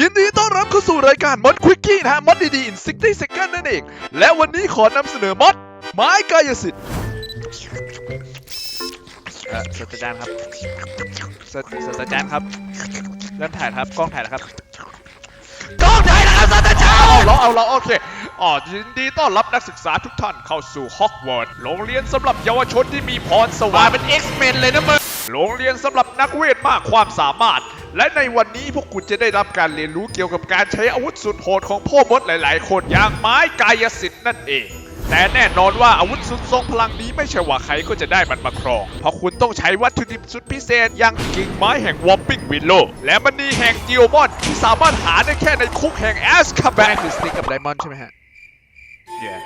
ยินดีต้อนรับเข้าสู่รายการมดควิกกี้นะฮะมดดีๆ in 60 seconds นั่นเอง และวันนี้ขอนำเสนอมดไม้กายสิทธิ์เอ่อศาสตราจารย์ครับศาศาสตราจารย์ครับเริ่มถ่ายครับกล้องถ่ายแล้วครับกล้องถ่ายแล้วครับศาสตราจารย์เอาเราเอาเราโอเคอ๋อยินดีต้อนรับนักศึกษาทุกท่านเข้าสู่ฮอกวอตส์โรงเรียนสำหรับเยาวชนที่มีพรสวรรค์เป็น X-Men เลยนะมึงโรงเรียนสำหรับนักเวทมากความสามารถ และในวันนี้พวกคุณจะได้รับการเรียนรู้เกี่ยวกับการใช้อาวุธสุดโหดของพ่อมดหลาย ๆ คนอย่างไม้กายสิทธิ์นั่นเอง แต่แน่นอนว่าอาวุธสุดทรงพลังนี้ไม่ใช่ว่าใครก็จะได้มันมาครอง เพราะคุณต้องใช้วัตถุดิบสุดพิเศษอย่างกิ่งไม้แห่งวอปปิ้งวิลโลและมณีแห่งจิโอมอนที่สามารถหาได้แค่ในคุกแห่งแอสคาแบนคือสติ๊กกับไดมอนด์ใช่ไหมฮะ yeah.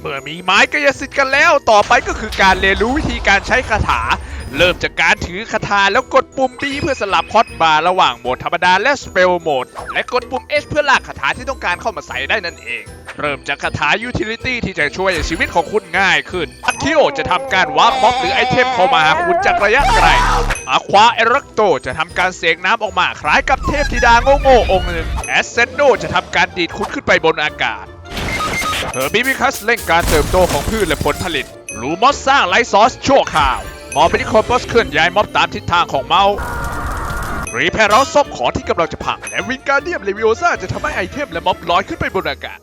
เมื่อมีไม้กายสิทธิ์กันแล้ว ต่อไปก็คือการเรียนรู้วิธีการใช้คาถา เริ่มจากการถือคาถาแล้วกดปุ่ม B เพื่อสลับฮอตบาร์ระหว่างโหมดธรรมดาและสเปลโหมด และกดปุ่ม H เพื่อลากคาถาที่ต้องการเข้ามาใส่ได้นั่นเอง เริ่มจากคาถา Utility ที่จะช่วยให้ชีวิตของคุณง่ายขึ้นอัคคิโอจะทำการวาร์ปบ็อกหรือไอเทมเข้ามาหาคุณจากระยะไกลอาควาเอรักโตจะทำการเสกน้ำออกมาคล้ายกับเทพธิดาโง่ๆองค์หนึ่งแอสเซนโดจะทำการดีดคุณขึ้นไปบนอากาศเฮอร์บิวิคัสเร่งการเติบโตของพืชและผลผลิตลูมอสสร้างไลท์ซอสชั่วคราว มอบินิโคปอสเคลื่อนย้ายม็อบตามทิศทางของเมาส์รีแพร์เราซ่อมของที่กำลังจะพัง และวิงการเดียมเลวิโอซาจะทำให้ไอเทมและม็อบลอยขึ้นไปบนอากาศ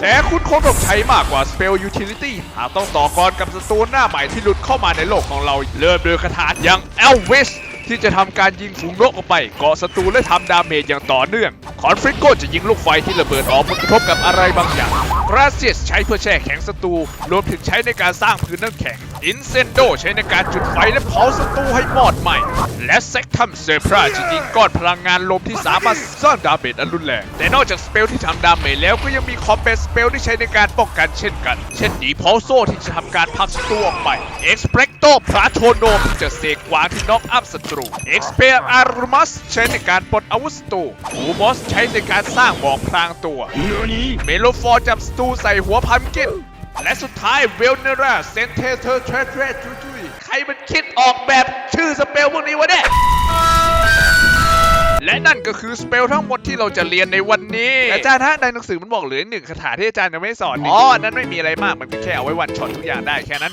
แต่คุณคงต้องใช้มากกว่า Spell Utility หากต้องต่อกรกับศัตรูหน้าใหม่ที่หลุดเข้ามาในโลกของเรา เริ่มโดยคาถาอย่าง Elvis ที่จะทำการยิงฝูงนกออกไปเกาะศัตรูและทำดาเมจอย่างต่อเนื่อง คอนฟริโกจะยิงลูกไฟที่ระเบิดออกผลกระทบกับอะไรบางอย่างกราเซียสใช้เพื่อแช่แข็งศัตรูรวมถึงใช้ในการสร้างพื้นน้ำแข็ง อินเซนโดใช้ในการจุดไฟและเผาศัตรูให้หมอดไหม้และเซ็กทัมเซพราจะยิงก้อนพลังงานลมที่สามารถสร้างดาเมจอันรุนแรง แต่นอกจากสเปลที่ทำดาเมจแล้วก็ยังมีคอมเบสสเปลที่ใช้ในการป้องกันเช่นกัน เช่นดีพอลโซที่จะทำการพักศัตรูออกไปเอ็กซ์เพรกโตพราโทโนมที่จะเสกกวางที่น็อกอัพศัตรูเอ็กซ์เพรอาร์มัสใช้ในการปลดอาวุธศัตรูบูมอสใช้ในการสร้างหมอกพรางตัวเมโลฟอร์จับศัตรูใส่หัวพัมกิน และสุดท้ายเวลเนราเซนเทเทอร์เทรดเทรดจุยใครมันคิดออกแบบชื่อสเปลพวกนี้วะเนี่ยและนั่นก็คือสเปลทั้งหมดที่เราจะเรียนในวันนี้ อาจารย์ฮะในหนังสือมันบอกเหลือหนึ่งคาถาที่อาจารย์ยังไม่สอน อ๋อ นั่นไม่มีอะไรมาก มันก็แค่เอาไว้วันช็อตทุกอย่างได้แค่นั้น